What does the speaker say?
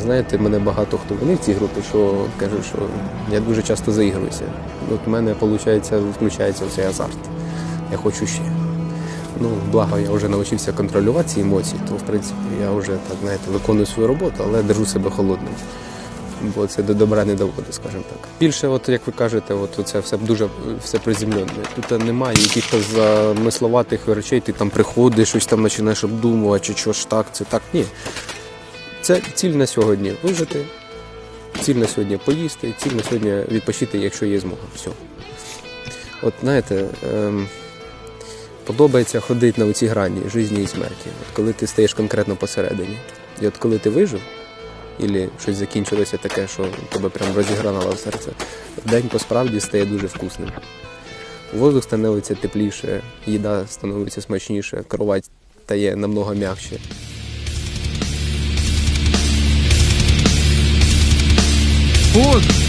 Знаєте, мене багато хто винив в цій групі, що каже, що я дуже часто заігруюся. От в мене виходить, включається цей азарт. Я хочу ще. Ну, благо, я вже навчився контролювати ці емоції, то в принципі я вже так знаєте, виконую свою роботу, але держу себе холодним. Бо це до добра не доводить, скажімо так. Більше, от як ви кажете, от це все дуже все приземлене. Тут немає якихось замисловатих речей, ти там приходиш, щось там починаєш обдумувати, чи що ж так, це так. Ні. Це ціль на сьогодні вижити, ціль на сьогодні поїсти, ціль на сьогодні відпочити, якщо є змога. Все. От знаєте, ем, подобається ходити на оці грані житті і смерті. От коли ти стаєш конкретно посередині. І от коли ти вижив, і щось закінчилося таке, що тебе прям розігранало в серце, день по справді стає дуже вкусним. Воздух становиться тепліше, їда становиться смачніше, кровать стає намного м'якше. От